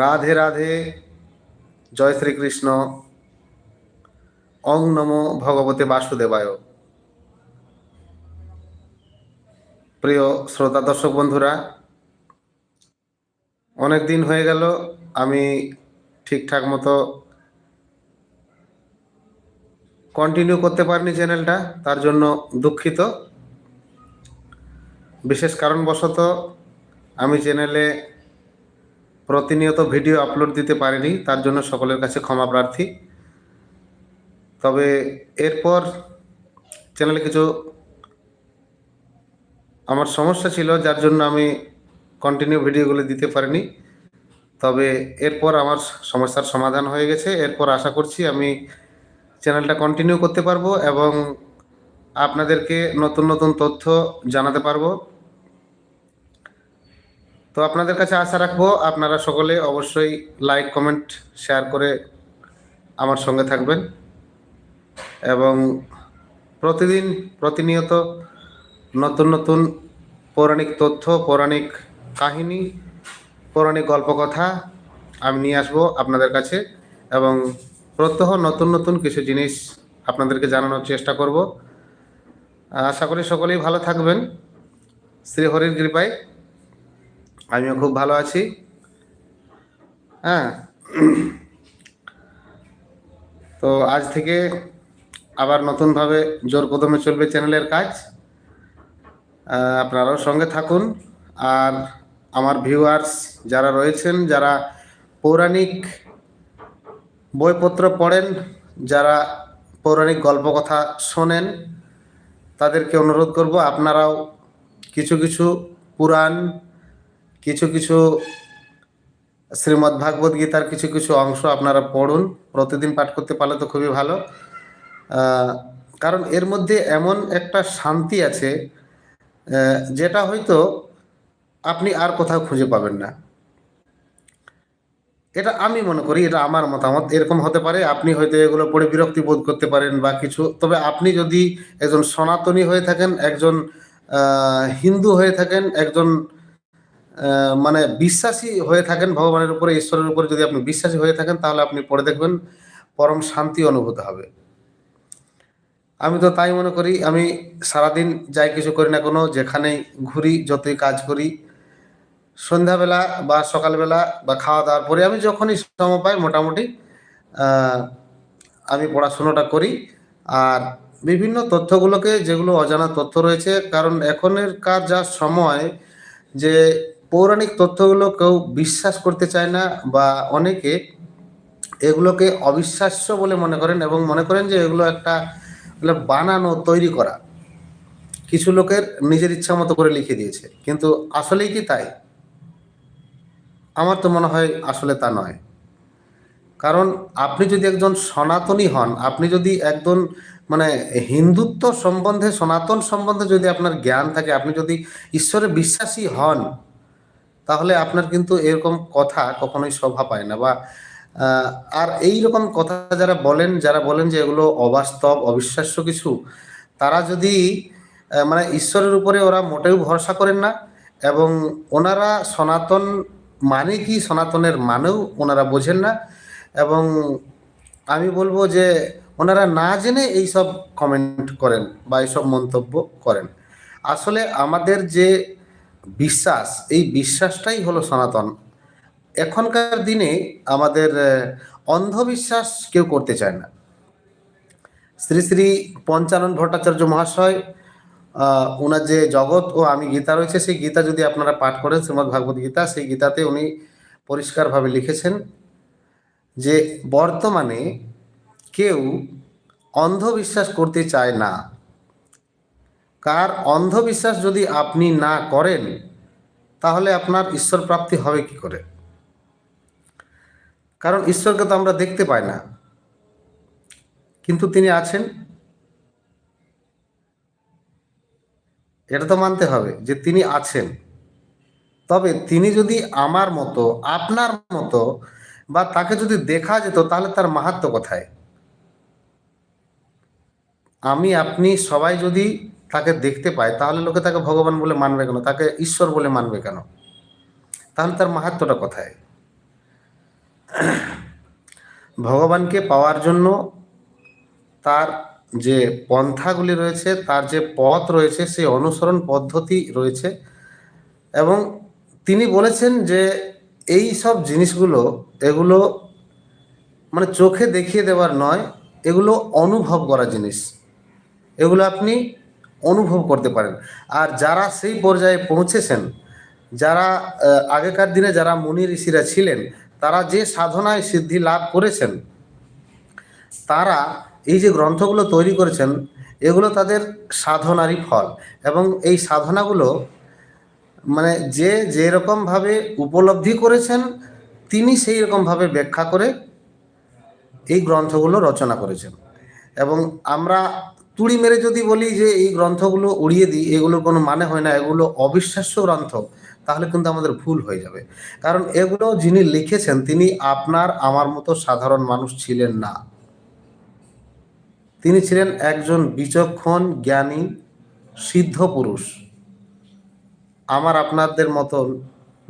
রাধে রাধে। জয় শ্রীকৃষ্ণ। অং নমো ভগবতে বাসুদেবায়। প্রিয় শ্রোতা, দর্শক বন্ধুরা, অনেক দিন হয়ে গেল, আমি ঠিকঠাক মতো কন্টিনিউ করতে পারিনি চ্যানেলটা, তার জন্য দুঃখিত। বিশেষ কারণবশত আমি চ্যানেলে প্রতিনিয়ত ভিডিও আপলোড দিতে পারিনি, তার জন্য সকলের কাছে ক্ষমা প্রার্থী। তবে এরপর চ্যানেলে কিছু আমার সমস্যা ছিল, যার জন্য আমি কন্টিনিউ ভিডিওগুলো দিতে পারিনি। তবে এরপর আমার সমস্যার সমাধান হয়ে গেছে। এরপর আশা করছি আমি চ্যানেলটা কন্টিনিউ করতে পারব এবং আপনাদেরকে নতুন নতুন তথ্য জানাতে পারব। তো আপনাদের কাছে আশা রাখব আপনারা সকলে অবশ্যই লাইক কমেন্ট শেয়ার করে আমার সঙ্গে থাকবেন। এবং প্রতিদিন প্রতিনিয়ত নতুন নতুন পৌরাণিক তথ্য, পৌরাণিক কাহিনী, পৌরাণিক গল্পকথা আমি নিয়ে আসব আপনাদের কাছে এবং প্রত্যহ নতুন নতুন কিছু জিনিস আপনাদেরকে জানানোর চেষ্টা করব। আশা করি সকলেই ভালো থাকবেন। শ্রীহরির কৃপায় আমিও খুব ভালো আছি। হ্যাঁ। তো আজ থেকে আবার নতুনভাবে জোর কদমে চলবে চ্যানেলের কাজ। আপনারাও সঙ্গে থাকুন। আর আমার ভিউয়ার্স যারা রয়েছেন, যারা পৌরাণিক বইপত্র পড়েন, যারা পৌরাণিক গল্পকথা শোনেন, তাদেরকে অনুরোধ করব আপনারাও কিছু কিছু পুরাণ কিছু কিছু শ্রীমদ্ ভাগবত গীতার কিছু কিছু অংশ আপনারা পড়ুন, প্রতিদিন পাঠ করতে পারলে তো খুবই ভালো। কারণ এর মধ্যে এমন একটা শান্তি আছে যেটা হয়তো আপনি আর কোথাও খুঁজে পাবেন না। এটা আমি মনে করি, এটা আমার মতামত, এরকম হতে পারে আপনি হয়তো এগুলো পড়ে বিরক্তি বোধ করতে পারেন বা কিছু, তবে আপনি যদি একজন সনাতনী হয়ে থাকেন, একজন হিন্দু হয়ে থাকেন, একজন মানে বিশ্বাসী হয়ে থাকেন ভগবানের উপরে, ঈশ্বরের উপরে যদি আপনি বিশ্বাসী হয়ে থাকেন, তাহলে আপনি পড়ে দেখবেন পরম শান্তি অনুভূত হবে। আমি তো তাই মনে করি, আমি সারাদিন যাই কিছু করি না কোনো, যেখানেই ঘুরি, যতই কাজ করি, সন্ধ্যাবেলা বা সকালবেলা বা খাওয়া দাওয়ার পরে আমি যখনই সময় পাই, মোটামুটি আমি পড়াশুনোটা করি। আর বিভিন্ন তথ্যগুলোকে, যেগুলো অজানা তথ্য রয়েছে, কারণ এখনের কার যা সময় যে পৌরাণিক তথ্যগুলো কেউ বিশ্বাস করতে চায় না বা অনেকে এগুলোকে অবিশ্বাস্য বলে মনে করেন এবং মনে করেন যে এগুলো একটা বানানো, তৈরি করা। কিছু লোকের নিজের ইচ্ছা মতো করে লিখে দিয়েছে। কিন্তু আসলেই কি তাই? আমার তো মনে হয় আসলে তা নয়। কারণ আপনি যদি একজন সনাতনী হন, আপনি যদি একজন মানে হিন্দুত্ব সম্বন্ধে, সনাতন সম্বন্ধে যদি আপনার জ্ঞান থাকে, আপনি যদি ঈশ্বরে বিশ্বাসী হন তাহলে আপনার কিন্তু এরকম কথা কখনোই শোভা পায় না বা আর এই রকম কথা যারা বলেন যারা বলেন যে এগুলো অবাস্তব, অবিশ্বাস্য কিছু, তারা যদি মানে ঈশ্বরের উপরে ওরা মোটেও ভরসা করেন না এবং ওনারা সনাতন মানে কি, সনাতনের মানেও ওনারা বোঝেন না এবং আমি বলব যে ওনারা না জেনে এইসব কমেন্ট করেন বা এইসব মন্তব্য করেন। আসলে আমাদের যে বিশ্বাস, এই বিশ্বাসটাই হলো সনাতন। এখনকার দিনে আমাদের অন্ধবিশ্বাস কেউ করতে চায় না। শ্রী শ্রী পঞ্চানন ভট্টাচার্য মহাশয় ওনার যে জগৎ ও আমি গীতা রয়েছে, সেই গীতা যদি আপনারা পাঠ করেন, শ্রীমদ্ ভাগবত গীতা, সেই গীতাতে উনি পরিষ্কারভাবে লিখেছেন যে, বর্তমানে কেউ অন্ধবিশ্বাস করতে চায় না। কার অন্ধবিশ্বাস যদি আপনি না করেন তাহলে আপনার ঈশ্বর প্রাপ্তি হবে কি করে? কারণ ঈশ্বরকে তো আমরা দেখতে পাই না। কিন্তু তিনি আছেন। এটা তো মানতে হবে যে তিনি আছেন। তবে তিনি যদি আমার মতো, আপনার মতো বা তাকে যদি দেখা যেত, তাহলে তার মাহাত্ম কোথায়? আমি, আপনি সবাই যদি তাকে দেখতে পায়, তাহলে লোকে তাকে ভগবান বলে মানবে কেন? তাকে ঈশ্বর বলে মানবে কেন? তাহলে তার মাহাত্মটা কোথায়? ভগবানকে পাওয়ার জন্য তার যে পন্থাগুলি রয়েছে, তার যে পথ রয়েছে, সেই অনুসরণ পদ্ধতি রয়েছে এবং তিনি বলেছেন যে এই সব জিনিসগুলো, এগুলো মানে চোখে দেখিয়ে দেওয়ার নয়, এগুলো অনুভব করা জিনিস। এগুলো আপনি অনুভব করতে পারেন। আর যারা সেই পর্যায়ে পৌঁছেছেন, যারা আগেকার দিনে যারা মুনি ঋষিরা ছিলেন, তারা যে সাধনায় সিদ্ধি লাভ করেছেন, তারা এই যে গ্রন্থগুলো তৈরি করেছেন, এগুলো তাদের সাধনারই ফল। এবং এই সাধনাগুলো মানে যে যেরকমভাবে উপলব্ধি করেছেন, তিনি সেই রকমভাবে ব্যাখ্যা করে এই গ্রন্থগুলো রচনা করেছেন। এবং আমরা তুড়ি মেরে যদি বলি যে এই গ্রন্থগুলো উড়িয়ে দিই, এগুলোর কোনো মানে হয় না, এগুলো অবিশ্বাস্য গ্রন্থ, তাহলে কিন্তু আমাদের ভুল হয়ে যাবে। কারণ এগুলো যিনি লিখেছেন, তিনি আপনার, আমার মতো সাধারণ মানুষ ছিলেন না। তিনি ছিলেন একজন বিচক্ষণ, জ্ঞানী, সিদ্ধ পুরুষ। আমার আপনাদের মতো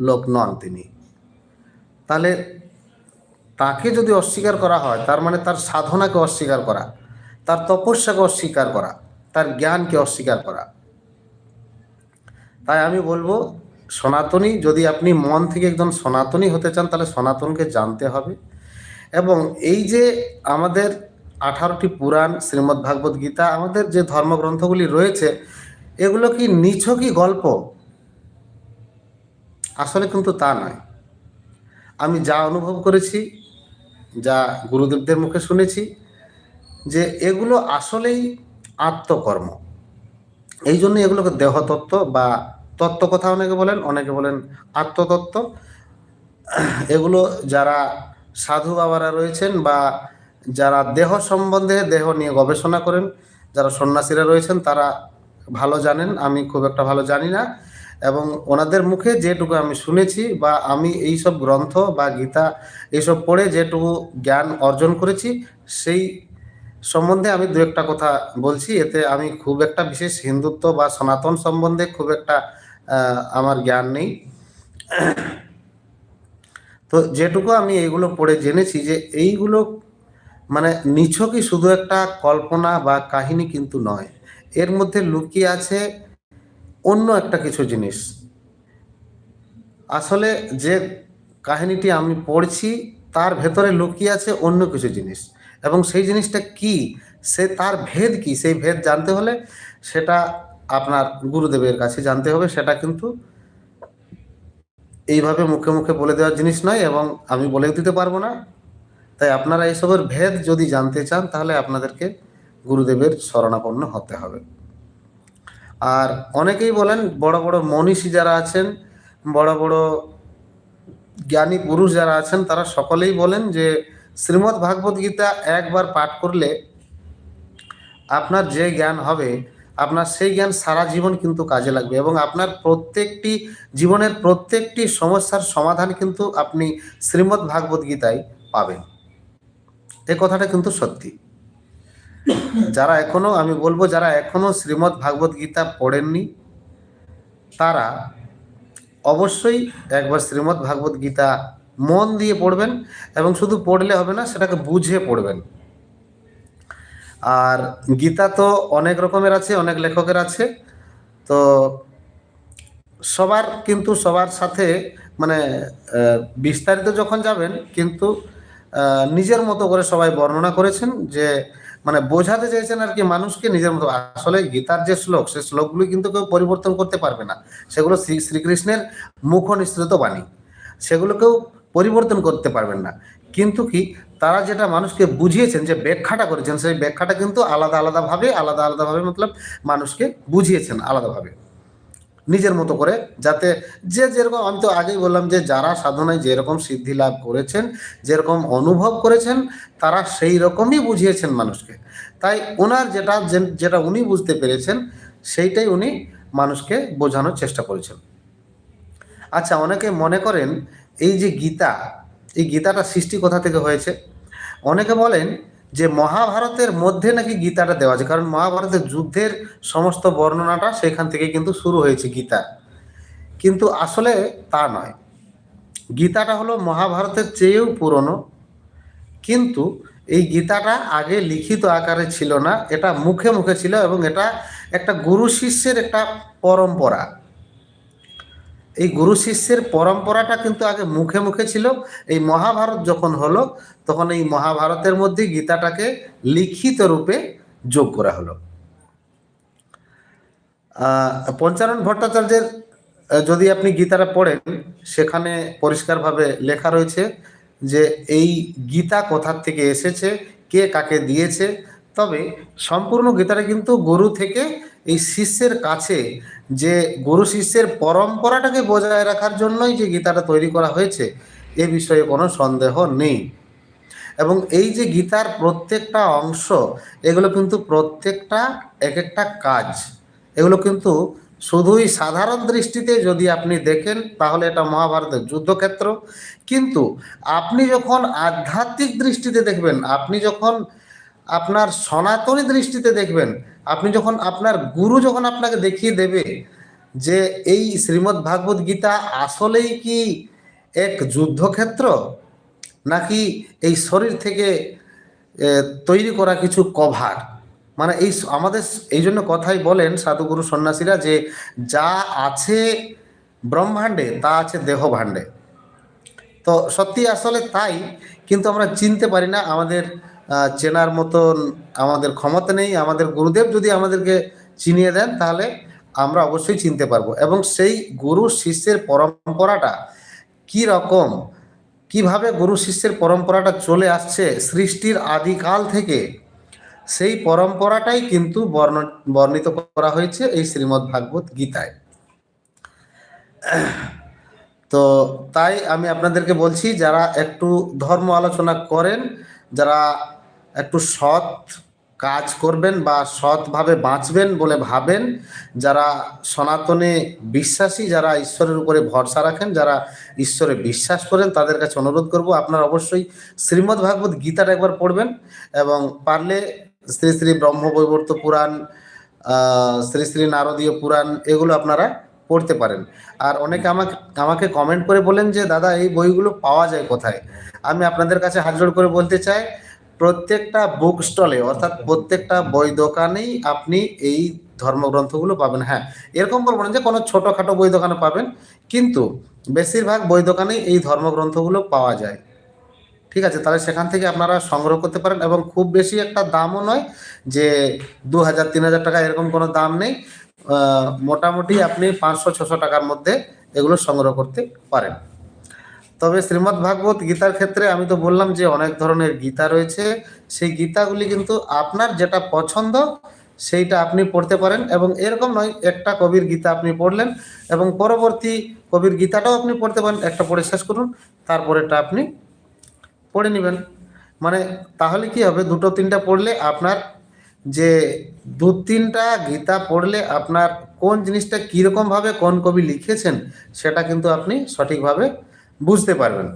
লোক নন তিনি। তাহলে তাকে যদি অস্বীকার করা হয়, তার মানে তার সাধনাকে অস্বীকার করা। তার তপস্যাকে অস্বীকার করা, তার জ্ঞানকে অস্বীকার করা। তাই আমি বলব, সনাতনী, যদি আপনি মন থেকে একজন সনাতনী হতে চান, তাহলে সনাতনকে জানতে হবে। এবং এই যে আমাদের আঠারোটি পুরাণ, শ্রীমদ্ ভাগবত গীতা, আমাদের যে ধর্মগ্রন্থগুলি রয়েছে, এগুলো কি নিছকই গল্প? আসলে কিন্তু তা নয়। আমি যা অনুভব করেছি, যা গুরুদেবদের মুখে শুনেছি যে এগুলো আসলেই আত্মকর্ম। এই জন্য এগুলোকে দেহতত্ত্ব বা তত্ত্ব কথা অনেকে বলেন অনেকে বলেন আত্মতত্ত্ব। এগুলো যারা সাধু বাবারা রয়েছেন বা যারা দেহ সম্বন্ধে দেহ নিয়ে গবেষণা করেন, যারা সন্ন্যাসীরা রয়েছেন, তারা ভালো জানেন, আমি খুব একটা ভালো জানি না। এবং ওনাদের মুখে যেটুকু আমি শুনেছি বা আমি এই সব গ্রন্থ বা গীতা এইসব পড়ে যেটুকু জ্ঞান অর্জন করেছি, সেই সম্বন্ধে আমি দু একটা কথা বলছি। এতে আমি খুব একটা বিশেষ হিন্দুত্ব বা সনাতন সম্বন্ধে খুব একটা আমার জ্ঞান নেই। তো যেটুকু আমি এইগুলো পড়ে জেনেছি যে এইগুলো মানে নিছকই শুধু একটা কল্পনা বা কাহিনী কিন্তু নয়। এর মধ্যে লুকিয়ে আছে অন্য একটা কিছু জিনিস। আসলে যে কাহিনীটি আমি পড়ছি, তার ভেতরে লুকিয়ে আছে অন্য কিছু জিনিস। এবং সেই জিনিসটা কি? সে তার ভেদ কি? সেই ভেদ জানতে হলে সেটা আপনার গুরুদেবের কাছে জানতে হবে। সেটা কিন্তু এইভাবে মুখে মুখে বলে দেওয়ার জিনিস নয় এবং আমি বলে দিতে পারব না। তাই আপনারা এসবের ভেদ যদি জানতে চান, তাহলে আপনাদেরকে গুরুদেবের শরণাপন্ন হতে হবে। আর অনেকেই বলেন, বড় বড় মনীষী যারা আছেন, বড় বড় জ্ঞানী পুরুষ যারা আছেন, তারা সকলেই বলেন যে শ্রীমদ্ ভাগবত গীতা একবার পাঠ করলে আপনার যে জ্ঞান হবে, আপনার সেই জ্ঞান সারা জীবন কিন্তু কাজে লাগবে এবং আপনার প্রত্যেকটি জীবনের প্রত্যেকটি সমস্যার সমাধান কিন্তু আপনি শ্রীমদ্ ভাগবত গীতায় পাবেন। এ কথাটা কিন্তু সত্যি। যারা এখনও, আমি বলব যারা এখনও শ্রীমদ্ ভাগবত গীতা পড়েননি, তারা অবশ্যই একবার শ্রীমদ্ ভাগবত গীতা মন দিয়ে পড়বেন এবং শুধু পড়লে হবে না, সেটাকে বুঝে পড়বেন। আর গীতা তো অনেক রকমের আছে, অনেক লেখকের আছে। তো সবার কিন্তু সবার সাথে মানে বিস্তারিত যখন যাবেন, কিন্তু নিজের মতো করে সবাই বর্ণনা করেছেন যে মানে বোঝাতে চাইছেন আর কি মানুষকে নিজের মতো। আসলে গীতার যে শ্লোক সেই শ্লোকগুলো কিন্তু কেউ পরিবর্তন করতে পারবে না। সেগুলো শ্রী, শ্রীকৃষ্ণের মুখ নিঃসৃত বাণী। সেগুলো কেউ পরিবর্তন করতে পারবেন না। কিন্তু কি, তারা যেটা মানুষকে বুঝিয়েছেন যে ব্যাখ্যাটা করেছেন, সেই ব্যাখ্যাটা কিন্তু আলাদা আলাদাভাবে আলাদা আলাদাভাবে মতলব মানুষকে বুঝিয়েছেন আলাদাভাবে। নিজের মতো করে যাতে যে যেরকম, আমি তো আগেই বললাম যে যারা সাধনায় যেরকম সিদ্ধি লাভ করেছেন, যেরকম অনুভব করেছেন, তারা সেই রকমই বুঝিয়েছেন মানুষকে। তাই ওনার যেটা যেটা উনি বুঝতে পেরেছেন, সেইটাই উনি মানুষকে বোঝানোর চেষ্টা করেছেন। আচ্ছা অনেকে মনে করেন এই যে গীতা, এই গীতাটা সৃষ্টি কোথা থেকে হয়েছে? অনেকে বলেন যে মহাভারতের মধ্যে নাকি গীতাটা দেওয়া আছে, কারণ মহাভারতের যুদ্ধের সমস্ত বর্ণনাটা সেখান থেকে কিন্তু শুরু হয়েছে গীতা। কিন্তু আসলে তা নয়। গীতাটা হলো মহাভারতের চেয়েও পুরনো, কিন্তু এই গীতাটা আগে লিখিত আকারে ছিল না, এটা মুখে মুখে ছিল এবং এটা একটা গুরু শিষ্যের একটা পরম্পরা। এই গুরু শিষ্যের পরম্পরাটা কিন্তু আগে মুখে মুখে ছিল। এই মহাভারত যখন হলো, তখন এই মহাভারতের মধ্যে গীতাটাকে লিখিত রূপে যোগ করা হলো। পঞ্চানন ভট্টাচার্যের যদি আপনি গীতাটা পড়েন, সেখানে পরিষ্কারভাবে লেখা রয়েছে যে, এই গীতা কোথার থেকে এসেছে, কে কাকে দিয়েছে? তবে সম্পূর্ণ গীতাটা কিন্তু গুরু থেকে এই শিষ্যের কাছে যে গুরু শিষ্যের পরম্পরাটাকে বজায় রাখার জন্যই যে গীতাটা তৈরি করা হয়েছে, এ বিষয়ে কোনো সন্দেহ নেই। এবং এই যে গীতার প্রত্যেকটা অংশ, এগুলো কিন্তু প্রত্যেকটা এক একটা কাজ। এগুলো কিন্তু শুধুই সাধারণ দৃষ্টিতে যদি আপনি দেখেন, তাহলে এটা মহাভারতের যুদ্ধক্ষেত্র। কিন্তু আপনি যখন আধ্যাত্মিক দৃষ্টিতে দেখবেন, আপনি যখন আপনার সনাতনী দৃষ্টিতে দেখবেন, আপনি যখন আপনার গুরু যখন আপনাকে দেখিয়ে দেবে যে এই শ্রীমদ্ ভাগবত গীতা আসলেই কি এক যুদ্ধক্ষেত্র, নাকি এই শরীর থেকে তৈরি করা কিছু কভার? মানে এই আমাদের এই জন্য কথাই বলেন সাধুগুরু সন্ন্যাসীরা যে যা আছে ব্রহ্মাণ্ডে, তা আছে দেহ ভাণ্ডে তো সত্যি আসলে তাই, কিন্তু আমরা চিনতে পারি না আমাদের চেনার মতন আমাদের ক্ষমতা নেই। আমাদের গুরুদেব যদি আমাদেরকে চিনিয়ে দেন, তাহলে আমরা অবশ্যই চিনতে পারব। এবং সেই গুরু শিষ্যের পরম্পরাটা কি রকম? কীভাবে গুরু শিষ্যের পরম্পরাটা চলে আসছে? সৃষ্টির আদিকাল থেকে সেই পরম্পরাটাই কিন্তু বর্ণ, বর্ণিত করা হয়েছে এই শ্রীমদ্ ভাগবত গীতায়। তো তাই আমি আপনাদেরকে বলছি, যারা একটু ধর্ম আলোচনা করেন, যারা একটু সৎ কাজ করবেন বা সৎভাবে বাঁচবেন বলে ভাবেন। যারা সনাতনে বিশ্বাসী, যারা ঈশ্বরের উপরে ভরসা রাখেন, যারা ঈশ্বরে বিশ্বাস করেন, তাদের কাছে অনুরোধ করব, আপনারা অবশ্যই শ্রীমদ্ ভাগবত গীতাটা একবার পড়বেন এবং পারলে শ্রী শ্রী ব্রহ্মবৈবর্ত পুরাণ শ্রী শ্রী নারদীয় পুরাণ এগুলো আপনারা পড়তে পারেন। আর অনেকে আমাকে আমাকে কমেন্ট করে বলেন যে, দাদা, এই বইগুলো পাওয়া যায় কোথায়? আমি আপনাদের কাছে হাত জোড় করে বলতে চাই প্রত্যেকটা বুক স্টলে অর্থাৎ প্রত্যেকটা বই দোকানেই আপনি এই ধর্মগ্রন্থগুলো পাবেন। হ্যাঁ এরকম বলব না যে কোনো ছোটোখাটো বই দোকানে পাবেন, কিন্তু বেশিরভাগ বই দোকানেই এই ধর্মগ্রন্থগুলো পাওয়া যায়। ঠিক আছে, তাহলে সেখান থেকে আপনারা সংগ্রহ করতে পারেন এবং খুব বেশি একটা দামও নয় যে দু হাজার, তিন হাজার টাকা এরকম কোনো দাম নেই। মোটামুটি আপনি পাঁচশো, ছশো টাকার মধ্যে এগুলো সংগ্রহ করতে পারেন। তবে শ্রীমদ্ ভাগবত গীতার ক্ষেত্রে আমি তো বললাম যে অনেক ধরনের গীতা রয়েছে। সেই গীতাগুলি কিন্তু আপনার যেটা পছন্দ, সেইটা আপনি পড়তে পারেন এবং এরকম নয়, একটা কবির গীতা আপনি পড়লেন এবং পরবর্তী কবির গীতাটাও আপনি পড়তে পারেন। একটা পড়ে শেষ করুন তারপরেটা আপনি পড়ে নেবেন। মানে তাহলে কি হবে, দুটো তিনটা পড়লে আপনার যে দু তিনটা গীতা পড়লে আপনার কোন জিনিসটা কীরকমভাবে কোন কবি লিখেছেন, সেটা কিন্তু আপনি সঠিকভাবে বুঝতে পারবেন।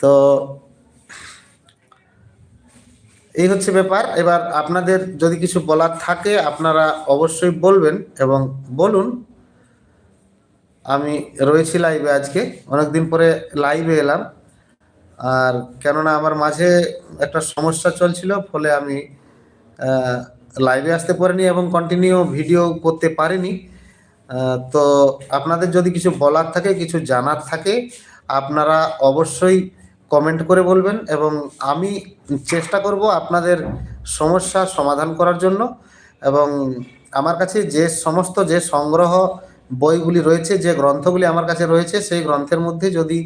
তো এই হচ্ছে ব্যাপার। এবার আপনাদের যদি কিছু বলার থাকে, আপনারা অবশ্যই বলবেন এবং বলুন। আমি রয়েছি লাইভে আজকে। অনেকদিন পরে লাইভে এলাম। আর কেননা আমার মাঝে একটা সমস্যা চলছিল, ফলে আমি লাইভে আসতে পারিনি এবং কন্টিনিউ ভিডিও করতে পারিনি। তো আপনাদের যদি কিছু বলার থাকে, কিছু জানার থাকে, আপনারা অবশ্যই কমেন্ট করে বলবেন এবং আমি চেষ্টা করব আপনাদের সমস্যার সমাধান করার জন্য এবং আমার কাছে যে সমস্ত যে সংগ্রহ বইগুলি রয়েছে, যে গ্রন্থগুলি আমার কাছে রয়েছে, সেই গ্রন্থের মধ্যে যদি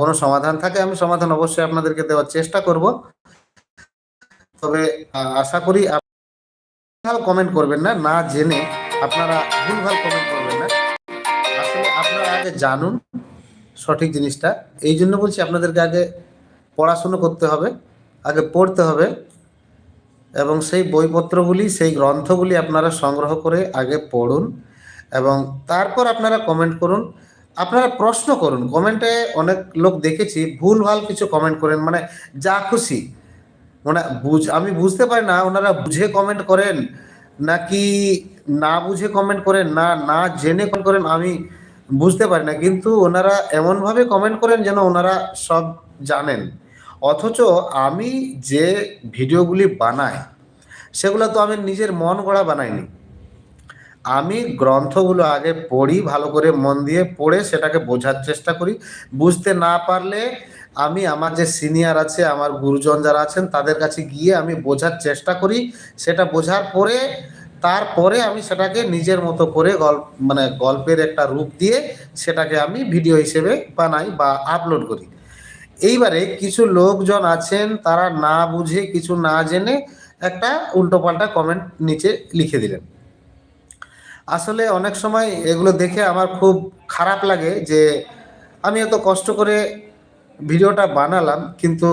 কোনো সমাধান থাকে, আমি সমাধান অবশ্যই আপনাদেরকে দেওয়ার চেষ্টা করব। তবে আশা করি কমেন্ট করবেন না না জেনে আপনারা ভুলভাল কমেন্ট করবেন না। আসলে আপনারা আগে জানুন সঠিক জিনিসটা। এই জন্য বলছি আপনাদেরকে আগে পড়াশুনো করতে হবে, আগে পড়তে হবে এবং সেই বইপত্রগুলি, সেই গ্রন্থগুলি আপনারা সংগ্রহ করে আগে পড়ুন এবং তারপর আপনারা কমেন্ট করুন। আপনারা প্রশ্ন করুন। কমেন্টে অনেক লোক দেখেছি, ভুলভাল কিছু কমেন্ট করেন মানে যা খুশি। মানে বুঝ আমি বুঝতে পারি না, ওনারা বুঝে কমেন্ট করেন, নাকি না বুঝে কমেন্ট করেন, না না জেনে কমেন্ট করেন, আমি বুঝতে পারি না। কিন্তু ওনারা এমনভাবে কমেন্ট করেন যেন ওনারা সব জানেন। অথচ আমি যে ভিডিওগুলি বানাই, সেগুলো তো আমি নিজের মন গড়া বানাইনি। আমি গ্রন্থগুলো আগে পড়ি, ভালো করে মন দিয়ে পড়ে সেটাকে বোঝার চেষ্টা করি। বুঝতে না পারলে আমি আমার যে সিনিয়র আছে, আমার গুরুজন যারা আছেন, তাদের কাছে গিয়ে আমি বোঝার চেষ্টা করি। সেটা বোঝার পরে তারপরে আমি সেটাকে নিজের মতো করে গল্প মানে গল্পের একটা রূপ দিয়ে সেটাকে আমি ভিডিও হিসেবে বানাই বা আপলোড করি। এইবারে কিছু লোকজন আছেন, তারা না বুঝে, কিছু না জেনে একটা উল্টোপাল্টা কমেন্ট নিচে লিখে দিলেন। আসলে অনেক সময় এগুলো দেখে আমার খুব খারাপ লাগে যে আমি এত কষ্ট করে ভিডিওটা বানালাম, কিন্তু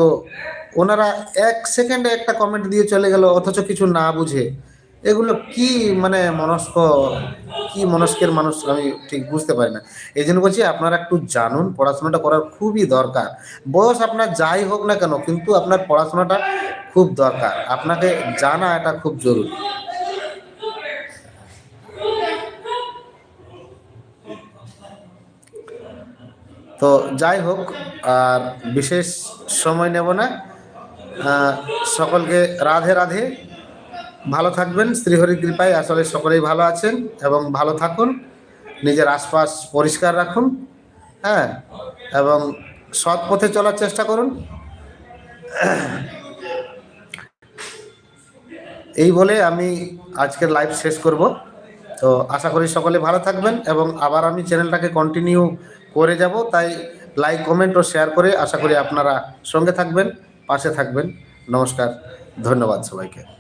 ওনারা এক সেকেন্ডে একটা কমেন্ট দিয়ে চলে গেল, অথচ কিছু না বুঝে। এগুলো কি মানে মনস্ক, কি মনস্কের মানুষ আমি ঠিক বুঝতে পারি না। এই জন্য বলছি আপনারা একটু জানুন, পড়াশোনাটা করার খুবই দরকার। বয়স আপনার যাই হোক না কেন, কিন্তু আপনার পড়াশোনাটা খুব দরকার। আপনাকে জানা এটা খুব জরুরি। তো যাই হোক, আর বিশেষ সময় নেব না। সকলকে রাধে রাধে। ভালো থাকবেন, শ্রীহরির কৃপায় আসলে সকলেই ভালো আছেন এবং ভালো থাকুন, নিজের আশপাশ পরিষ্কার রাখুন হ্যাঁ এবং সৎ পথে চলার চেষ্টা করুন। এই বলে আমি আজকের লাইভ শেষ করব। তো আশা করি সকলে ভালো থাকবেন এবং আবার আমি চ্যানেলটাকে কন্টিনিউ করে যাব, তাই লাইক কমেন্ট ও শেয়ার করে আশা করি আপনারা সঙ্গে থাকবেন, পাশে থাকবেন। নমস্কার, ধন্যবাদ সবাইকে।